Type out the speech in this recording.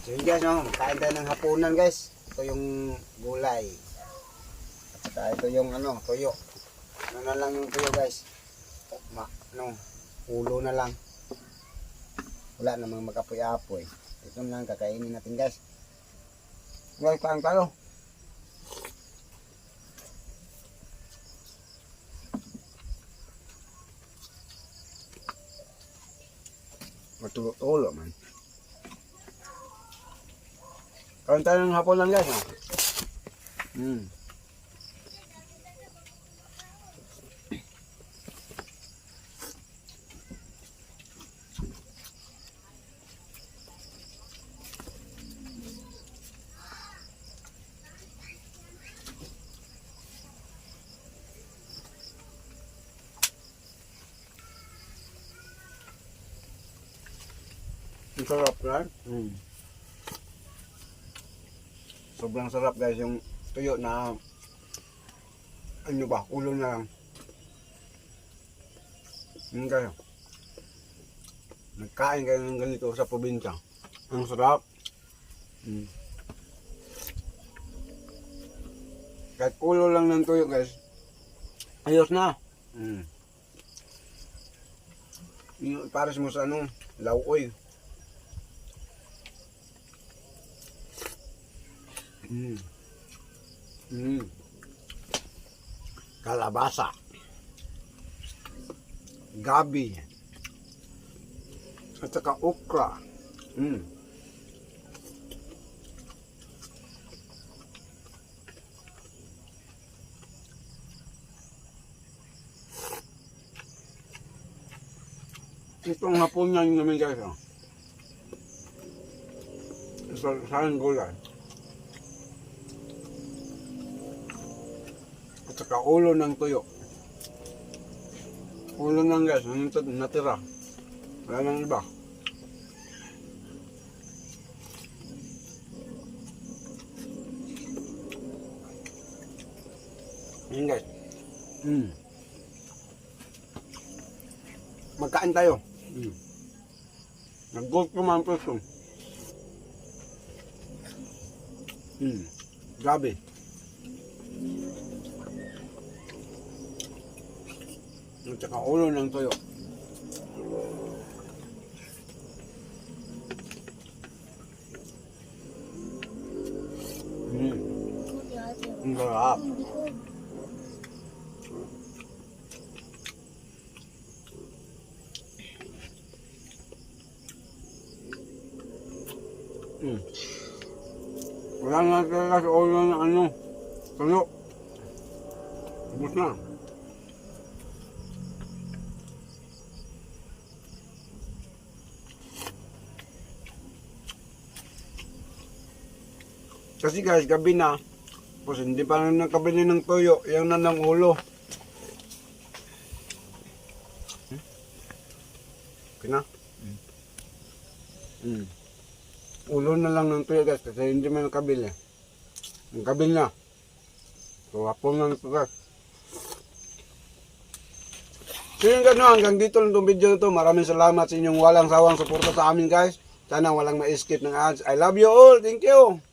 So yun guys, no, kain tayo ng hapunan guys. Ito yung gulay. At ito yung ano, tuyo. Ano na lang yung tuyo guys. Ma, ano, ulo na lang. Wala namang makapoy-apoy. Ito lang kakainin natin guys. Guys, kain tayo. Matulo-tulo man. Kain tayo ng hapon lang guys. No? Hmm. Ang sarap guys. Hmm. Sobrang sarap guys yung tuyo na ano ba, ulo na lang. Yun kayo. Nagkain kayo ng ganito sa probinsya. Ang sarap. Mm. Kahit ulo lang ng tuyo guys. Ayos na. Mm. Yung pares mo sa ano, lauoy. Mm. Mm. Kalabasa. Gabi. At saka okra. Mm. Itong hapon niya namin guys. Oh. Sa, saan gulay. At saka ulo ng tuyo. Ulo ng guys, nat- natira. Wala nang iba. Yan guys. Mm. Magkain tayo. Mm. Nag-gold ko man person. Mm. Grabe. At saka ulo ng tuyo. Mm. Ang sarap. Mm. Wala na talaga sa ulo ng ano. Tuyo. Ubus na. Kasi guys, gabi na. Tapos hindi pa na nakabili ng tuyo. Yung na ng ulo. Okay na? Hmm. Ulo na lang ng tuyo guys. Kasi hindi man nakabili. Ang kabili na. So, hapon lang ito guys. So yun guys, no, hanggang dito lang itong video na to. Maraming salamat sa inyong walang sawang suporta sa amin guys. Sana walang ma-skip ng ads. I love you all. Thank you.